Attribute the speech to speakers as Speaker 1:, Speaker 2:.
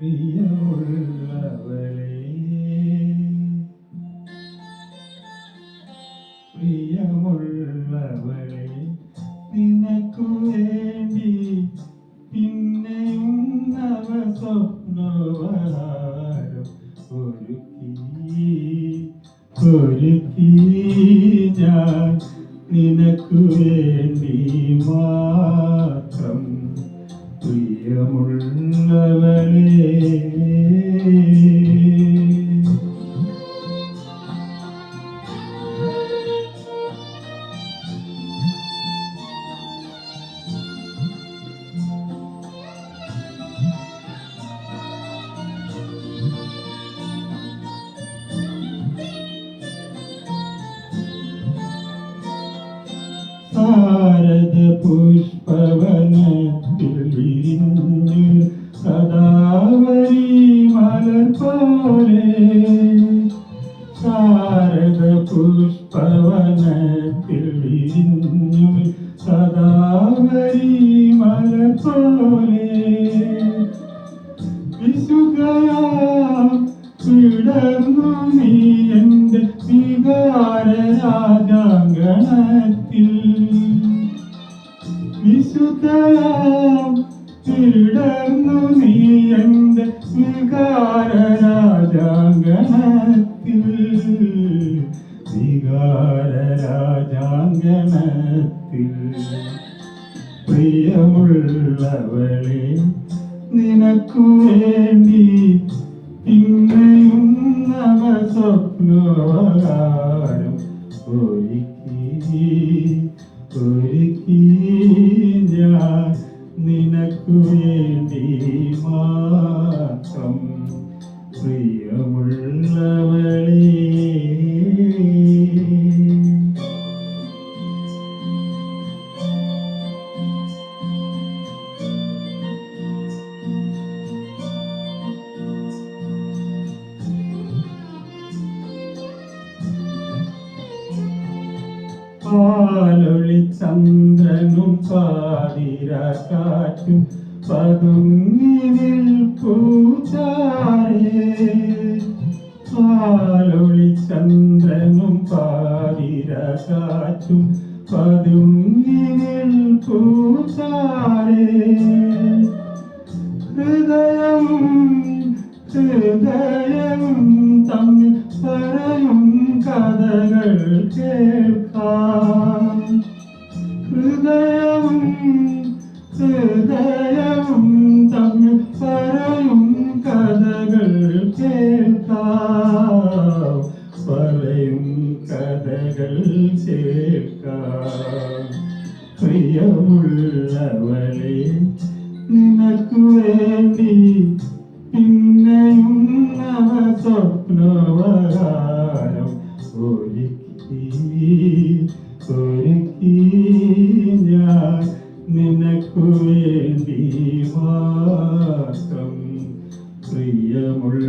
Speaker 1: പ്രിയമുള്ളവളെ പ്രിയമുള്ളവളെ നിനക്കു വേണ്ടി പിന്നെയും നവ ഒരുക്കി ഒരുക്കി ഞാൻ നിനക്കു വേണ്ടി മാത്രം പ്രിയമുള്ളവളേ പുഷ്പവനത്തിൽ വിരിഞ്ഞു സദാവരി മലർ പോലെ ശാരദ സദാവരി മലർ പോലെ വിശുദ്ധയാ വിടർന്നു നീ എന്റെ വികാര രാജാങ്കണത്തിൽ വിശുദ്ധയാ വിടർന്നു നീ എന്റെ വികാര രാജാങ്കണത്തിൽ വികാര രാജാങ്കണത്തിൽ പ്രിയമുള്ളവളെ നിനക്കു വേണ്ടി പിന്നെയും നവ സ്വപ്നവകാരം ഒരുക്കി ഒരുക്കി. പാലൊളി ചന്ദ്രനും പാതിര കാറ്റും പതുങ്ങിനിൽ പൂജാരേ. പാലൊളി ചന്ദ്രനും പാതിര കാറ്റും പതുങ്ങിനിൽ പൂച്ചാരേ കഥകൾ കേൾക്കാം. ഹൃദയം ഹൃദയം തമ്മിൽ പറയും കഥകൾ കേൾക്കാം. പറയും കഥകൾ കേൾക്കാം. പ്രിയമുള്ളവളെ നിനക്കു വേണ്ടി പിന്നെയും നവ സ്വപ്നവകാരം ഒരുക്കി ഒരുക്കി ഞാൻ നിനക്കു വേണ്ടി മാത്രം പ്രിയമുള്ളവളേ